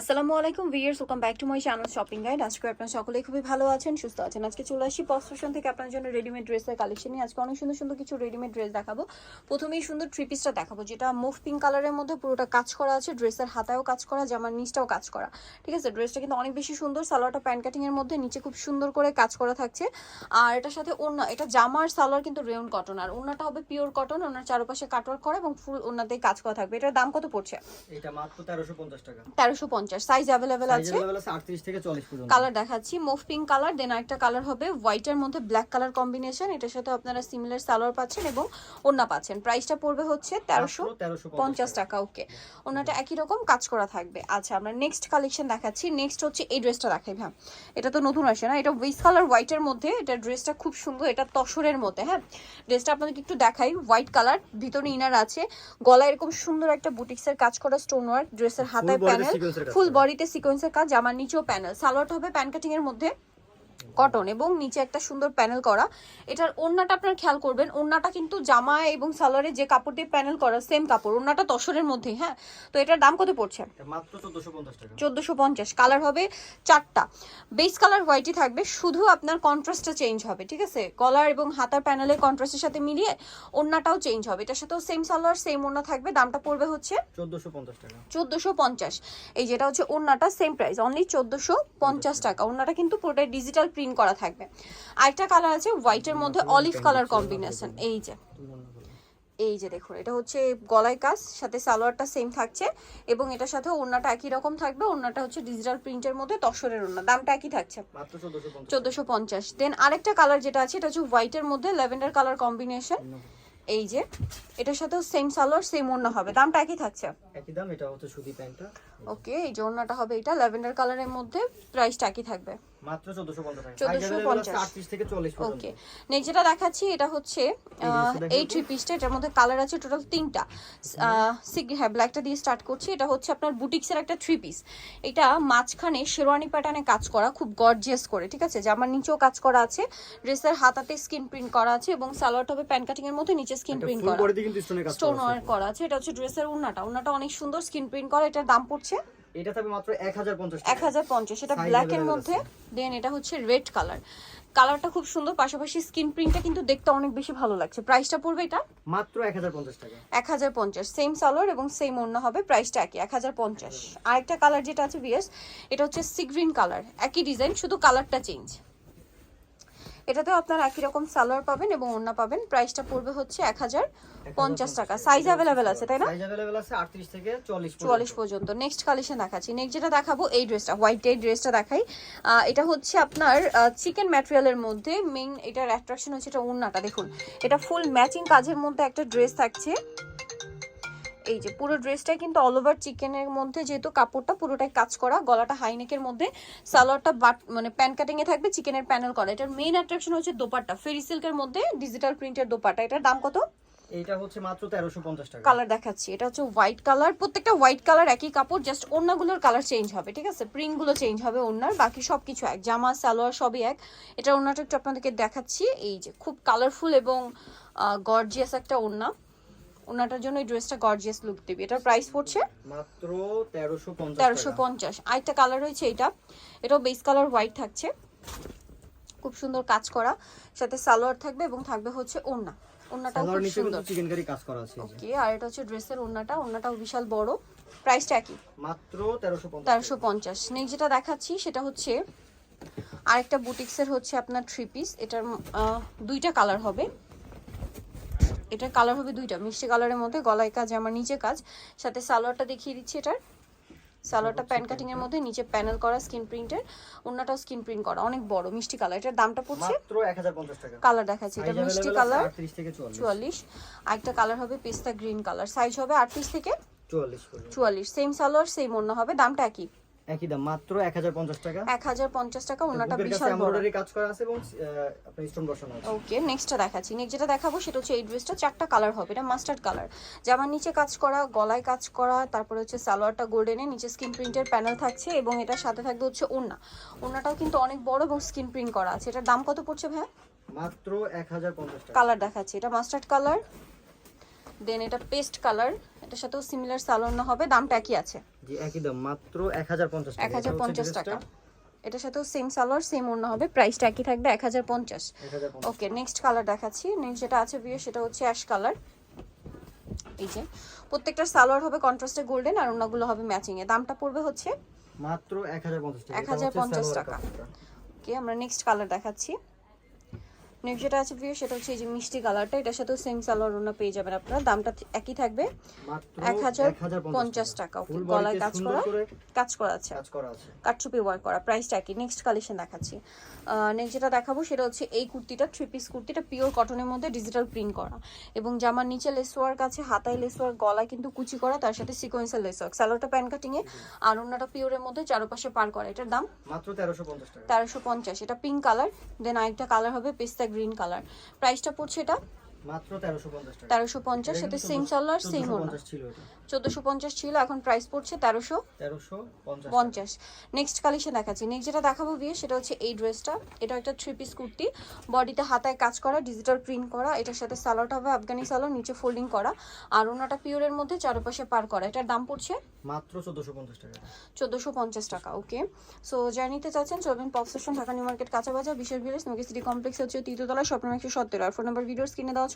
আসসালামু আলাইকুম viewers welcome back to my channel shopping guide আজকে আপনারা সকলেই খুবই ভালো আছেন সুস্থ আছেন। আজকে চলে আসি পস্ট্রেশন থেকে আপনার জন্য রেডিমেড ড্রেসের কালেকশন নিয়ে। আজকে অনেক সুন্দর সুন্দর কিছু রেডিমেড ড্রেস দেখাবো। প্রথমেই সুন্দর থ্রি পিসটা দেখাবো যেটা মুভ পিঙ্ক কালারের মধ্যে পুরোটা কাজ করা আছে ড্রেসের হাতায়ও কাজ করা জামার নিচটাও কাজ করা। ঠিক আছে? ড্রেসটা কিন্তু অনেক বেশি সুন্দর সালোয়ারটা প্যান্ট কাটিং এর মধ্যে নিচে খুব সুন্দর করে কাজ করা থাকছে। আর এটার সাথে ওড়না এটা জামার সালোয়ার কিন্তু রেউন কটন আর ওড়নাটা হবে পিওর কটন ওনার চারপাশে কাটওয়ার্ক করা এবং ফুল ওনাতেই কাজ করা থাকবে। এটার দাম কত পড়ছে? এটা মাত্র তেরোশো পঞ্চাশ টাকা। তেরোশো পঞ্চাশ। সাইজ অ্যাভেলেবেল আছে? থেকে পর্যন্ত। কালার দেখাচ্ছি। মুভ পিঙ্ক কালার দেন আরেকটা কালার হবে হোয়াইটের মধ্যে ব্ল্যাক কালার কম্বিনেশন এটার সাথে আপনারা সিমিলার সালোয়ার পাচ্ছেন এবং ওড়না পাচ্ছেন। প্রাইসটা পড়বে হচ্ছে তেরোশো তেরোশো পঞ্চাশ টাকা। ওকে ওনাটা একই রকম কাজ করা থাকবে। আচ্ছা আমরা নেক্সট কালেকশন দেখাচ্ছি। নেক্সট হচ্ছে এই ড্রেসটা দেখাই ভাই। এটা তো নতুন আসে না এটা উইস কালার হোয়াইটের মধ্যে এটা ড্রেসটা খুব সুন্দর এটা তসরের মধ্যে হ্যাঁ? ড্রেসটা আপনাদেরকে একটু দেখাই। হোয়াইট কালার ভিতরে ইনার আছে। গলায় এরকম সুন্দর একটা বুটিক্সের কাজ করা স্টোন ওয়ার্ক ড্রেসের হাতায় প্যানেল ফুল বডিতে সিকোয়েন্সের কাজ জামার নিচেও প্যানেল সালোয়ারটা হবে প্যান কাটিং এর মধ্যে। কটন এবং নিচে একটা সুন্দর প্যানেল করা। এটার ওড়নাটা আপনার খেয়াল করবেন ওড়নাটা কিন্তু জামা এবং সালোয়ারে যে কাপড় দিয়ে প্যানেল করা সেম কাপড় ওড়নাটা তসরের মধ্যে হ্যাঁ? তো এটার দাম কত পড়ছে? চোদ্দশো পঞ্চাশ কালার হবে চারটা। বেস কালার হোয়াইটই থাকবে শুধু আপনার কন্ট্রাস্টটা চেঞ্জ হবে ঠিক আছে? কলার এবং হাতার প্যানেলের কন্ট্রাস্টের সাথে মিলিয়ে ওড়নাটাও চেঞ্জ হবে। এটার সাথেও সেম সালোয়ার সেম ওড়না থাকবে দামটা পড়বে হচ্ছে চোদ্দশো পঞ্চাশ চোদ্দোশো পঞ্চাশ। এই যেটা হচ্ছে ওড়নাটা সেম প্রাইস অনলি চোদ্দোশো পঞ্চাশ টাকা। ওড়নাটা কিন্তু পুরোটাই ডিজিটাল প্রিন্ট করা থাকবে। আরেকটা কালার আছে হোয়াইটের মধ্যে অলিভ কালার কম্বিনেশন এই যে। এই যে দেখুন এটা হচ্ছে গলায় কাজ সাথে সালোয়ারটা সেম থাকছে এবং এটার সাথে ওড়নাটা একই রকম থাকবে। ওড়নাটা হচ্ছে ডিজিটাল প্রিন্টের মধ্যে তসরের ওড়না দামটা একই থাকছে। মাত্র চোদ্দশো পঞ্চাশ। চোদ্দোশো পঞ্চাশ। দেন আরেকটা কালার যেটা আছে এটা হচ্ছে হোয়াইটের মধ্যে ল্যাভেন্ডার কালার কম্বিনেশন এই যে এটার সাথেও সেম সালোয়ার সেম ওড়না হবে। দামটা একই থাকছে। একই দাম এটা হচ্ছে সুতি প্যান্টটা। ওকে এই যে ওড়নাটা হবে এটা। ল্যাভেন্ডার কালারের মধ্যে প্রাইসটা একই থাকবে। মাত্র চোদ্দশো পঞ্চাশ টাকা। 1450 আটত্রিশ থেকে চল্লিশ পর্যন্ত। ওকে। নেক্সট যেটা দেখাচ্ছি এটা হচ্ছে এই থ্রি পিসটা এটার মধ্যে কালার আছে টোটাল তিনটা। সিগ- হ্যাঁ ব্ল্যাকটা দিয়ে স্টার্ট করছি। এটা হচ্ছে আপনার বুটিক্সের একটা থ্রি পিস এটা মাঝখানে শেরওয়ানি প্যাটার্নে কাজ করা খুব গর্জিয়াস করে ঠিক আছে? জামার নিচেও কাজ করা আছে ড্রেসের হাতাতে স্কিন প্রিন্ট করা আছে এবং সালোয়ার হবে প্যান কাটিং এর মধ্যে নিচে স্কিন প্রিন্ট করা। স্টোন করা ওয়ার্ক করা আছে। এটা হচ্ছে ড্রেসের উন্নাটা। উন্নাটা অনেক সুন্দর স্কিন প্রিন্ট করা। এটার দাম পড়ছে। এটা থাকবে মাত্র এক হাজার পঞ্চাশ এক হাজার পঞ্চাশ এটা Size ব্ল্যাক এর মধ্যে। দেন এটা হচ্ছে রেড কালার কালারটা খুব সুন্দর পাশাপাশি স্কিন প্রিন্টটা কিন্তু দেখতে অনেক বেশি ভালো লাগছে। প্রাইসটা পড়বে এটা? মাত্র এক হাজার পঞ্চাশ টাকা। এক হাজার পঞ্চাশ সেম সালোয়ার এবং সেম অন্য হবে প্রাইসটা একই এক হাজার পঞ্চাশ। আরেকটা কালার যেটা আছে ভিএস এটা হচ্ছে সি গ্রিন কালার একই ডিজাইন শুধু কালারটা চেঞ্জ এটাতেও আপনারা একই রকম সালোয়ার পাবেন এবং ওড়না পাবেন। প্রাইসটা পড়বে হচ্ছে এক হাজার পঞ্চাশ টাকা। সাইজ অ্যাভেলেবেল আছে তাই না? চুয়াল্লিশ পর্যন্ত। নেক্সট কালেকশন দেখাচ্ছি। নেক্সট যেটা দেখাবো এই ড্রেসটা হোয়াইট এই ড্রেসটা দেখাই। এটা হচ্ছে আপনার চিকেন ম্যাটেরিয়ালের মধ্যে মেইন এটার অ্যাট্রাকশন হচ্ছে এটা ওড়নাটা। দেখুন এটা ফুল ম্যাচিং কাজের মধ্যে একটা ড্রেস থাকছে। এই যে পুরো ড্রেসটাই কিন্তু অল ওভার চিকেনের মধ্যে যেহেতু কাপড়টা পুরোটাই কাজ করা গলাটা হাইনেকের মধ্যে সালোয়ারটা বাট মানে প্যান কাটিং এ থাকবে চিকেনের প্যানেল করা। এটার মেইন অ্যাট্রাকশন হচ্ছে দোপাট্টা ফেরি সিল্কের মধ্যে ডিজিটাল প্রিন্টের দোপাট্টা। এটার দাম কত? এইটা হচ্ছে মাত্র টাকা। কালার দেখাচ্ছি। এটা হচ্ছে হোয়াইট কালার প্রত্যেকটা হোয়াইট কালার একই কাপড় জাস্ট ওড়নাগুলোর কালার চেঞ্জ হবে ঠিক আছে? প্রিন্টগুলো চেঞ্জ হবে ওড়নার বাকি এক। জামা সালোয়ার সবই এক। এটা ওড়নাটা একটু আপনাদেরকে দেখাচ্ছি। এই যে খুব কালারফুল এবং গর্জিয়াস একটা ওড়না। ওড়নাটার জন্য এই ড্রেসটা গর্জিয়াস লুক দিবি। এটার প্রাইস পড়ছে মাত্র তেরোশো পঞ্চাশ তেরোশো টাকা পঞ্চাশ। আরেকটা কালার রয়েছে এটা। এটাও বেস কালার হোয়াইট থাকছে। খুব সুন্দর কাজ করা। সাথে সালোয়ার থাকবে এবং থাকবে হচ্ছে ওড়না। ওড়নাটাও খুব সুন্দর কিন্তু চিকেন কারি কাজ করা আছে ওকে আর এটা হচ্ছে ড্রেসের ওড়নাটা। ওড়নাটাও বিশাল বড়। প্রাইসটা একই। মাত্র তেরোশো পঞ্চাশ। তেরোশো পঞ্চাশ। নেক্সট যেটা দেখাচ্ছি সেটা হচ্ছে আরেকটা বুটিক্সের হচ্ছে আপনার থ্রি পিস এটার দুইটা কালার হবে। এটার কালার হবে দুইটা মিষ্টি কালারের মধ্যে গলায় কাজ আমার নিচে কাজ। সাথে সালোয়ারটা দেখিয়ে দিচ্ছি এটার। সালোয়ারটা প্যান কাটিং এর মধ্যে নিচে প্যানেল করা স্কিন প্রিন্টের ওড়নাটাও স্কিন প্রিন্ট করা। অনেক বড় মিষ্টি কালার এটার দামটা পড়ছে? মাত্র এক হাজার পঞ্চাশ টাকা। কালার দেখাচ্ছি। এটা মিষ্টি কালার 38 থেকে 44 চুয়াল্লিশ। আরেকটা কালার হবে পেস্তা গ্রিন কালার সাইজ হবে আটত্রিশ থেকে 44 পর্যন্ত। চুয়াল্লিশ। সেম সালোয়ার সেম ওড়না হবে। দামটা একই। একই দাম মাত্র 1050 টাকা। এক হাজার পঞ্চাশ টাকা ওনাটা বিশাল বড়। এমব্রয়ডারি কাজ করা আছে এবং আহ, আপনার স্টোন বসানো আছে। ওকে নেক্সটটা দেখাচ্ছি। নেক্সট যেটা দেখাবো সেটা হচ্ছে এই ড্রেসটা চারটা কালার হবে এটা মাস্টার্ড কালার জামার নিচে কাজ করা গলায় কাজ করা তারপরে হচ্ছে সালোয়ারটা গোল্ডেনে নিচে স্কিন প্রিন্টের প্যানেল থাকছে এবং এটার সাথে থাকবে হচ্ছে ওড়না। ওড়নাটাও কিন্তু অনেক বড় এবং স্কিন প্রিন্ট করা আছে। এটার দাম কত পড়ছে ভাই মাত্র 1050 টাকা। কালার দেখাচ্ছি এটা মাস্টার্ড কালার দেন এটা পেস্ট কালার এটার সাথেও সিমিলার সালোয়ার হবে দামটা একই আছে। জি একই দাম মাত্র এক হাজার পঞ্চাশ টাকা। এক হাজার পঞ্চাশ টাকা। এটার সাথেও সেম সালোয়ার সেম অন্য হবে প্রাইসটা একই থাকবে এক হাজার পঞ্চাশ। এক হাজার পঞ্চাশ। ওকে নেক্সট কালার দেখাচ্ছি। নেক্সট যেটা আছে ভিউ সেটা হচ্ছে অ্যাশ কালার এই যে প্রত্যেকটা সালোয়ার হবে কন্ট্রাস্টে গোল্ডেন আর অন্যগুলো হবে ম্যাচিং এ দামটা পড়বে হচ্ছে মাত্র এক হাজার পঞ্চাশ টাকা। 1050 টাকা। ওকে আমরা নেক্সট কালার দেখাচ্ছি। নেক্সট যেটা আছে ভিউ সেটা হচ্ছে এই যে মিষ্টি কালারটা এটার সাথেও সেম সালোয়ার অন্য পেয়ে যাবেন আপনারা। দামটা একই থাকবে। এক হাজার 1050 পঞ্চাশ টাকা। ওকে। গলায় কাজ করা কাজ করা আছে। কাজ করা আছে। কাটচুপি ওয়ার্ক করা প্রাইসটা একই। নেক্সট কালেকশন দেখাচ্ছি। নেক্সট যেটা দেখাবো সেটা হচ্ছে এই কুর্তিটা থ্রি পিস কুর্তিটা পিওর কটনের মধ্যে ডিজিটাল প্রিন্ট করা। এবং জামার নিচে লেস ওয়ার্ক আছে হাতায় লেস ওয়ার্ক গলায় কিন্তু কুচি করা তার সাথে সিকোয়েন্সের লেস ওয়ার্ক স্যালোটা প্যান কাটিং এ আর অন্যটা পিওরের মধ্যে চারপাশে পার করা। এটার দাম মাত্র তেরোশো পঞ্চাশ টাকা। তেরোশো পঞ্চাশ। এটা পিঙ্ক কালার দেন আরেকটা কালার হবে পেস্তা গ্রিন কালার প্রাইসটা পড়ছে এটা মাত্র তেরোশো পঞ্চাশ টাকা। তেরোশো পঞ্চাশ সাথে সেম সালোয়ার সেম ওনা পঞ্চাশ ছিল এটা। চোদ্দোশো পঞ্চাশ ছিল এখন প্রাইস পড়ছে নেক্সট কালেকশন দেখাচ্ছি। নেক্সট যেটা দেখাবো বিয়ে সেটা হচ্ছে এই ড্রেসটা এটা একটা থ্রি পিস কুর্তি। বডিতে হাতায় কাজ করা ডিজিটাল প্রিন্ট করা এটার সাথে হবে আফগানি সালোয়ার নিচে ফোল্ডিং করা। আর ওনাটা পিওরের মধ্যে চারপাশে পার করা। এটার দাম পড়ছে মাত্র চোদ্দোশো পঞ্চাশ টাকা। ওকে সো যারা নিতে চাচ্ছেন চলবেন pop station Dhaka new market কাঁচা বাজার বিশেষ কমপ্লেক্স হচ্ছে তৃতীয়তলা স্বপ্ন একশো সত্তর আর ফোন নাম্বার ভিডিওস কিনে দেওয়া আছে